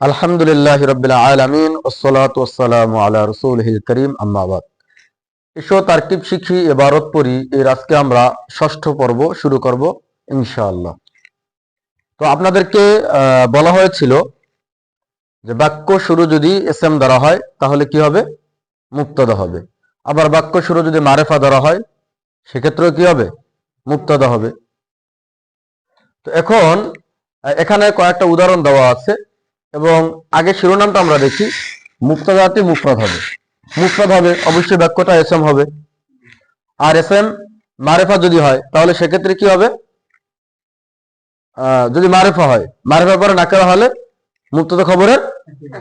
আলহামদুলিল্লাহ রবিল আলমিন ওসলাতাম আল্লাহ রসুলহিল করিম আম্মাবাদ এসো তার্কিব শিখি, এবারত পড়ি, এর আজকে আমরা ষষ্ঠ পর্ব শুরু করব, ইনশাআল্লাহ। তো আপনাদেরকে বলা হয়েছিল যে বাক্য শুরু যদি এস এম দ্বারা হয়, তাহলে কি হবে? মুক্তদা হবে। আবার বাক্য শুরু যদি মারেফা দ্বারা হয়, সেক্ষেত্রেও কি হবে? মুক্তদা হবে। তো এখন, এখানে কয়েকটা উদাহরণ দেওয়া আছে। এবং আগে শিরোনামটা আমরা দেখি মুক্তদাতি মুফরাদ হবে মুফরাদ হবে অবশ্যই বাক্যটা এস এম হবে। আর এস এম মারেফা যদি হয়, তাহলে সেক্ষেত্রে কি হবে? যদি মারেফা হয় মারেফা পরে না নাকেরা হলে মুক্তদা খবরের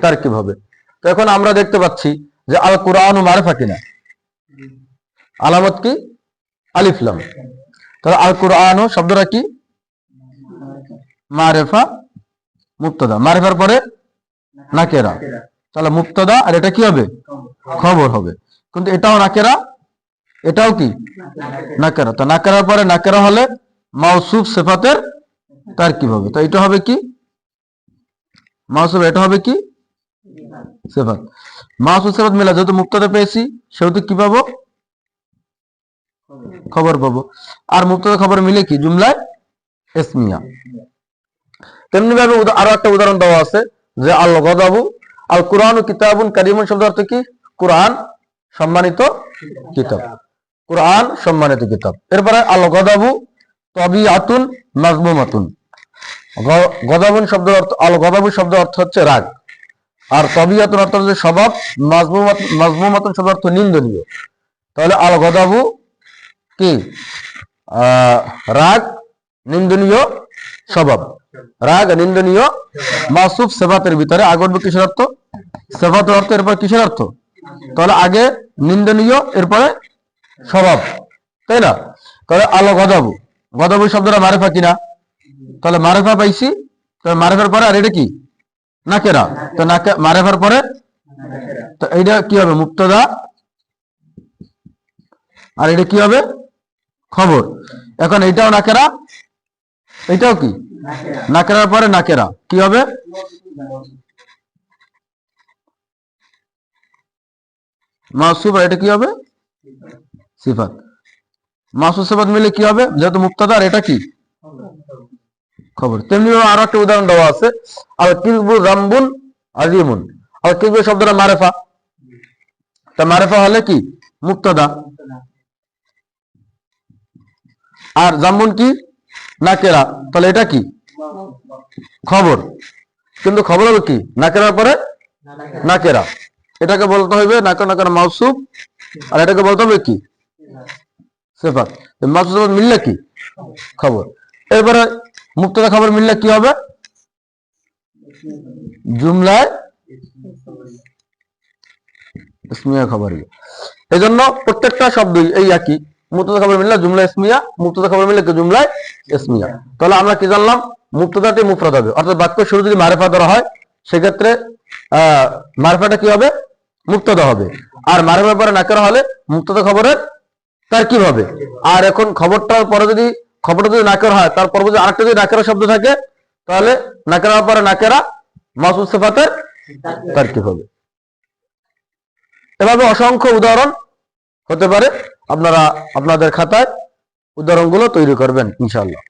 তারকিব হবে। তো এখন আমরা দেখতে পাচ্ছি যে আল কোরআন মারেফা কিনা। আলামত কি? আলিফলাম তাহলে আল কোরআন শব্দটা কি? মারেফা মুক্তদা। মারেফার পরে? নাকেরা। তাহলে মুক্তদা, আর এটা কি হবে? খবর হবে। কিন্তু এটাও নাকেরা? এটাও কি? নাকেরা। তো নাকেরার পরে নাকেরা হলে মাউসুফ সেফাতের তার কি হবে। তো এটা হবে কি? মাউসুফ, এটা হবে কি? সেফাত। মাউসুফ সেফাত মিলা যেহেতু মুক্তদা পেয়েছি, সেহেতু কি পাবো? খবর পাবো। আর মুক্তদা খবর মিলে কি? জুমলায় এসমিয়া। তেমনি ভাবে আরও একটা উদাহরণ দেওয়া আছে যে আল গদাবু আল কোরআন কিতাবুন কারিমুন শব্দ অর্থ কি? কোরআন সম্মানিত কিতাব। কোরআন সম্মানিত কিতাব। এরপরে আল গদাবু তবিআতুন মাজমুমাতুন। গ- গদাবুন শব্দ অর্থ আল গদাবু শব্দ অর্থ হচ্ছে রাগ। আর তবিআতুন অর্থ হচ্ছে স্বভাব। মাজমুমাত মাজমুমাতুন শব্দ অর্থ নিন্দনীয়। তাহলে আল গদাবু কি রাগ, নিন্দনীয় স্বভাব। রাগ, নিন্দনীয়, মাসুফ সেবাতের ভিতরে। আগরবে কিসের অর্থ? সেবাতের অর্থ এরপর কিসের অর্থ? তাহলে আগে নিন্দনীয়, এরপরে স্বভাব। তাই না? তাহলে আলো গদাবু। গদাবু শব্দটা মারেফা কিনা? তাহলে মারেফা পাইছি। তাহলে মারেফার পরে আর এটা কি? না নাকেরা। তো নাকে মারেফার পরে তো এইটা কি হবে? মুক্তদা। আর এটা কি হবে? খবর। এখন এইটাও নাকেরা। এটাও কি? নাকেরার পরে নাকেরা কি হবে? আর এটা কি হবে? সিফাত। মাসুব সিফাত মিলে কি হবে? যেহেতু মুক্তাদার, এটা কি? খবর। তেমনি আরও একটা উদাহরণ দেওয়া আছে। আর কিলবু রাম্বুন আজিমুন আর কিলবু শব্দটা মারেফা। তা মারেফা হলে কি? মুক্তাদা। আর জাম্বুন কি? নাকেরা, তাহলে এটা কি? খবর। কিন্তু খবর হবে কি? নাকেরার পরে নাকেরা। এটাকে বলতে হবে নাকের নাকের মাউসুফ। আর এটাকে বলতে হবে কি? সেফাত। মাউসুফ মিললে কি? খবর। এরপরে মুক্তদা খবর মিললে কি হবে? জুমলায় ইসমিয়া খবর। এই জন্য প্রত্যেকটা শব্দই এই একই। মুক্তদা খবর মিললে জুমলা ইসমিয়া মুক্তদা খবর মিললে জুমলায় ইসমিয়া। তাহলে আমরা কি জানলাম? মুক্তদাটি মুফরাদ হবে। অর্থাৎ বাক্য শুরু যদি মারেফা ধরা হয়, সেক্ষেত্রে, আহ, মারেফাটা কি হবে? মুক্তদা হবে। আর মারেফার পরে নাকেরা হলে মুক্তদা খবরের তার কি হবে। আর এখন খবরটার পরে যদি, খবরটা যদি নাকের হয় তারপর যদি আরেকটা যদি নাকেরা শব্দ থাকে, তাহলে নাকেরার পরে নাকেরা মাসুদ সেফাতের তার কি হবে। এভাবে অসংখ্য উদাহরণ হতে পারে। আপনারা আপনাদের খাতায় উদাহরণগুলো তৈরি করবেন ইনশাআল্লাহ।